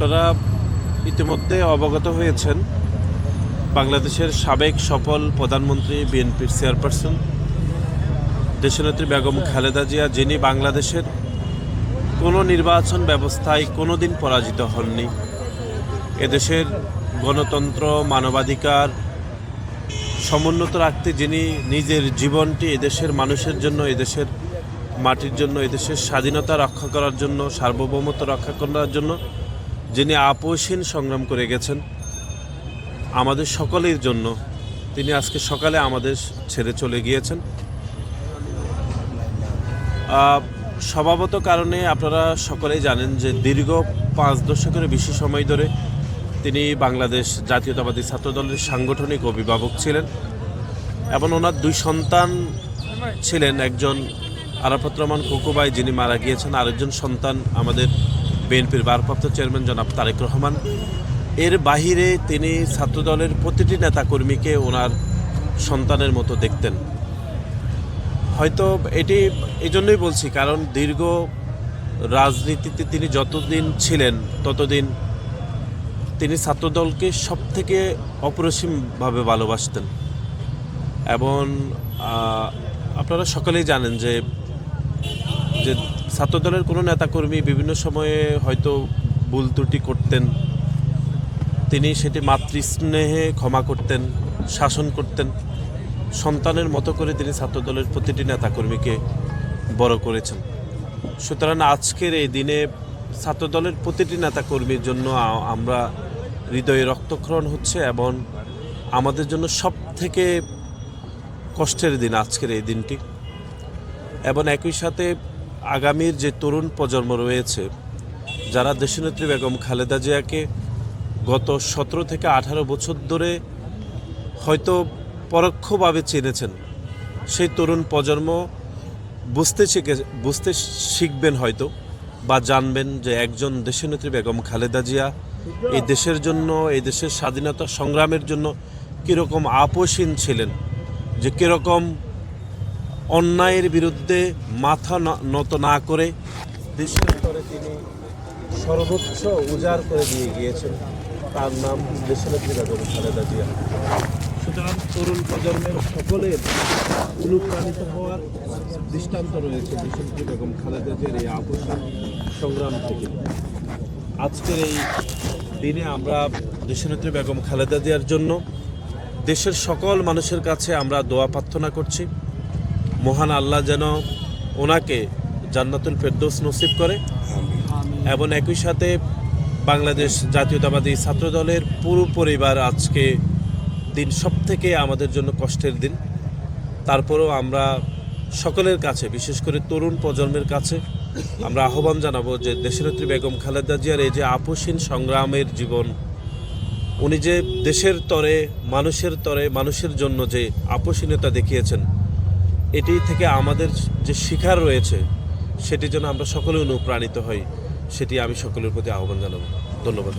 আপনারা ইতিমধ্যে অবগত হয়েছেন, বাংলাদেশের সাবেক সফল প্রধানমন্ত্রী, বিএনপির চেয়ারপারসন, দেশনেত্রী বেগম খালেদা জিয়া, যিনি বাংলাদেশের কোনো নির্বাচন ব্যবস্থায় কোনো দিন পরাজিত হননি। এদেশের গণতন্ত্র, মানবাধিকার সমুন্নত রাখতে যিনি নিজের জীবনটি এদেশের মানুষের জন্য, এদেশের মাটির জন্য, এদেশের স্বাধীনতা রক্ষা করার জন্য, সার্বভৌমত্ব রক্ষা করার জন্য যিনি আপোষহীন সংগ্রাম করে গেছেন, আমাদের সকলের জন্য তিনি আজকে সকালে আমাদের ছেড়ে চলে গিয়েছেন। স্বভাবত কারণে আপনারা সকলেই জানেন যে দীর্ঘ পাঁচ দশকের বেশি সময় ধরে তিনি বাংলাদেশ জাতীয়তাবাদী ছাত্রদলের সাংগঠনিক অভিভাবক ছিলেন এবং ওনার দুই সন্তান ছিলেন, একজন আরাফত রহমান কুকুবাই যিনি মারা গিয়েছেন, আরেকজন সন্তান আমাদের বিএনপির ভারপ্রাপ্ত চেয়ারম্যান জনাব তারেক রহমান। এর বাহিরে তিনি ছাত্রদলের প্রতিটি নেতাকর্মীকে ওনার সন্তানের মতো দেখতেন। হয়তো এটি এই জন্যই বলছি, কারণ দীর্ঘ রাজনীতিতে তিনি যতদিন ছিলেন, ততদিন তিনি ছাত্রদলকে সব থেকে অপরিসীমভাবে ভালোবাসতেন। এবং আপনারা সকলেই জানেন যে যে ছাত্রদলের কোনো নেতাকর্মী বিভিন্ন সময়ে হয়তো ভুল ত্রুটি করতেন। তিনি সেটি মাতৃস্নেহে ক্ষমা করতেন, শাসন করতেন। সন্তানের মতো করে তিনি ছাত্রদলের প্রতিটি নেতাকর্মীকে বড় করেছেন। সুতরাং আজকের এই দিনে ছাত্রদলের প্রতিটি নেতাকর্মীর জন্য আমরা হৃদয়ে রক্তক্ষরণ হচ্ছে এবং আমাদের জন্য সব থেকে কষ্টের দিন আজকের এই দিনটি। এবং একই সাথে আগামীর যে তরুণ প্রজন্ম রয়েছে, যারা দেশনেত্রী বেগম খালেদা জিয়াকে গত সতেরো থেকে আঠারো বছর ধরে হয়তো পরোক্ষভাবে চিনেছেন, সেই তরুণ প্রজন্ম বুঝতে শিখে, বুঝতে শিখবেন হয়তো বা জানবেন যে একজন দেশনেত্রী বেগম খালেদা জিয়া এই দেশের জন্য, এই দেশের স্বাধীনতা সংগ্রামের জন্য কীরকম আপোষহীন ছিলেন, যে কীরকম অন্যায়ের বিরুদ্ধে মাথা নত না করে দেশের স্তরে তিনি সর্বোচ্চ উজাড় করে দিয়ে গিয়েছেন। তার নাম দেশনেত্রী বেগম খালেদা জিয়া। সুতরাং তরুণ প্রজন্মের সকলের অনুপ্রাণিত হওয়ার দৃষ্টান্ত রয়েছে দেশনেত্রী বেগম খালেদা জিয়ার এই আপোষণ সংগ্রাম থেকে। আজকের এই দিনে আমরা দেশনেত্রী বেগম খালেদা জিয়ার জন্য দেশের সকল মানুষের কাছে আমরা দোয়া প্রার্থনা করছি। মহান আল্লাহ যেন ওনাকে জান্নাতুল ফেরদৌস নসিব করে। এবং একই সাথে বাংলাদেশ জাতীয়তাবাদী ছাত্রদলের পুরো পরিবার আজকে দিন সব থেকে আমাদের জন্য কষ্টের দিন। তারপরেও আমরা সকলের কাছে বিশেষ করে তরুণ প্রজন্মের কাছে আমরা আহ্বান জানাব যে দেশনেত্রী বেগম খালেদা জিয়ার এই যে আপোষহীন সংগ্রামের জীবন উনি যে দেশের তরে মানুষের তরে মানুষের জন্য যে আপোষহীনতা দেখিয়েছেন এটি থেকে আমাদের যে শিকার রয়েছে, সেটির জন্য আমরা সকলে অনুপ্রাণিত হই, সেটি আমি সকলের প্রতি আহ্বান জানাব ধন্যবাদ।